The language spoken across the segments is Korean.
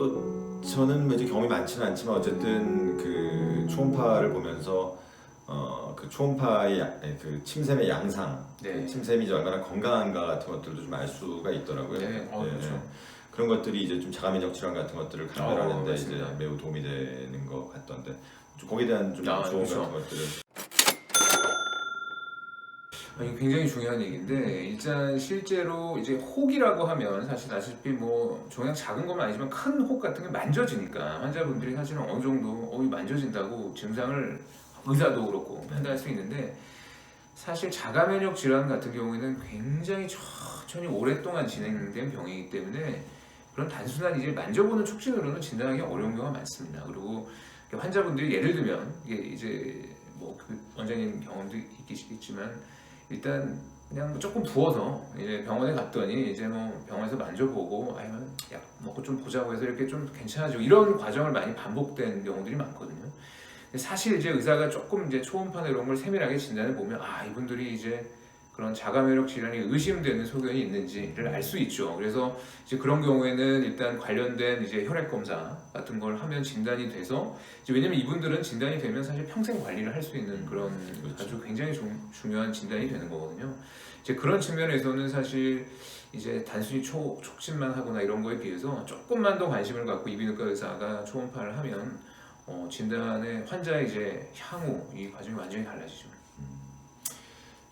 또 저는 뭐 이제 경험이 많지는 않지만 어쨌든 그 초음파를 보면서 어그 초음파의 야- 아니, 그 침샘의 양상, 네. 침샘이 이제 얼마나 건강한가 같은 것들도 좀 알 수가 있더라고요. 네, 어, 그렇죠. 그런 것들이 이제 좀 자가면역 질환 같은 것들을 감별하는데 어, 이제 맞습니다. 매우 도움이 되는 것 같던데 좀 거기에 대한 좀 아, 조언 그렇죠. 같은 것들은 아니, 굉장히 중요한 얘기인데 일단 실제로 이제 혹이라고 하면 사실 아시다시피 뭐 종양 작은 것만 아니지만 큰 혹 같은 게 만져지니까 환자분들이 사실은 어느 정도 어이 만져진다고 증상을 의사도 그렇고 판단할 수 있는데 사실 자가 면역 질환 같은 경우에는 굉장히 천천히 오랫동안 진행된 병이기 때문에 그런 단순한 이제 만져보는 촉진으로는 진단하기 어려운 경우가 많습니다. 그리고 환자분들이 예를 들면 이게 이제 뭐그 원장님 경험도 있겠지만 일단 그냥 뭐 조금 부어서 이제 병원에 갔더니 이제 뭐 병원에서 만져보고 아니면 약 먹고 좀 보자고 해서 이렇게 좀 괜찮아지고 이런 과정을 많이 반복된 경우들이 많거든요. 사실 이제 의사가 조금 이제 초음파나 이런 걸 세밀하게 진단해 보면 아 이분들이 이제 그런 자가 면역 질환이 의심되는 소견이 있는지를 알 수 있죠. 그래서 이제 그런 경우에는 일단 관련된 이제 혈액 검사 같은 걸 하면 진단이 돼서 이제 왜냐면 이분들은 진단이 되면 사실 평생 관리를 할 수 있는 그런 그렇죠. 아주 굉장히 중, 중요한 진단이 되는 거거든요. 이제 그런 측면에서는 사실 이제 단순히 초, 촉진만 하거나 이런 거에 비해서 조금만 더 관심을 갖고 이비인후과 의사가 초음파를 하면 어, 진단의 환자의 이제 향후 이 과정이 완전히 달라지죠.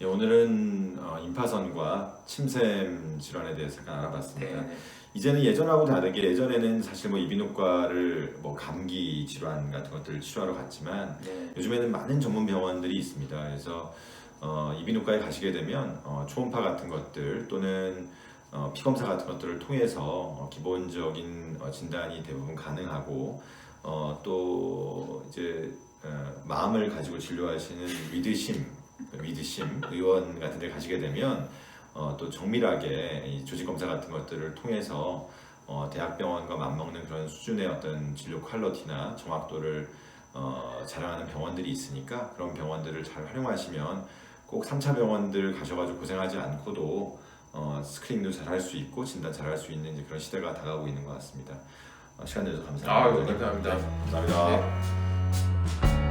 예, 오늘은 어, 임파선과 침샘 질환에 대해서 잠깐 알아봤습니다. 네. 이제는 예전하고 다르게 예전에는 사실 뭐 이비인후과를 뭐 감기 질환 같은 것들을 치료하러 갔지만 네. 요즘에는 많은 전문 병원들이 있습니다. 그래서 어, 이비인후과에 가시게 되면 어, 초음파 같은 것들 또는 어, 피 검사 같은 것들을 통해서 어, 기본적인 어, 진단이 대부분 가능하고 어, 또 이제 어, 마음을 가지고 진료하시는 위드심, 위드심 의원 같은 데 가시게 되면 어, 또 정밀하게 이 조직 검사 같은 것들을 통해서 어, 대학병원과 맞먹는 그런 수준의 어떤 진료 퀄리티나 정확도를 어, 자랑하는 병원들이 있으니까 그런 병원들을 잘 활용하시면 꼭 3차 병원들 가셔가지고 고생하지 않고도 어, 스크린도 잘 할 수 있고 진단 잘 할 수 있는 그런 시대가 다가오고 있는 것 같습니다. 어, 시간 내줘서 감사합니다. 아유, 감사합니다. 네, 감사합니다. 네.